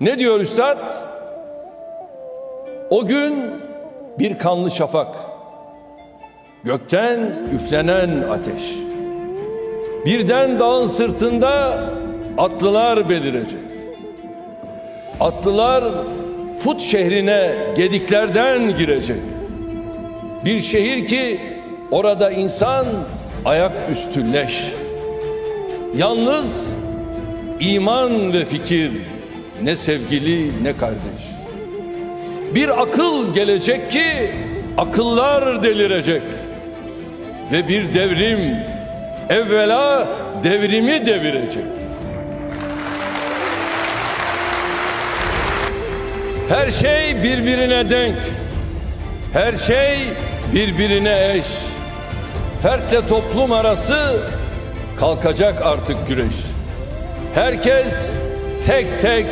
Ne diyor üstad? O gün bir kanlı şafak, gökten üflenen ateş. Birden dağın sırtında atlılar belirecek. Atlılar put şehrine gediklerden girecek. Bir şehir ki orada insan ayak üstü leş. Yalnız iman ve fikir ne sevgili ne kardeş. Bir akıl gelecek ki akıllar delirecek. Ve bir devrim evvela devrimi devirecek. Her şey birbirine denk. Her şey birbirine eş. Fertle toplum arası kalkacak artık güreş. Herkes tek tek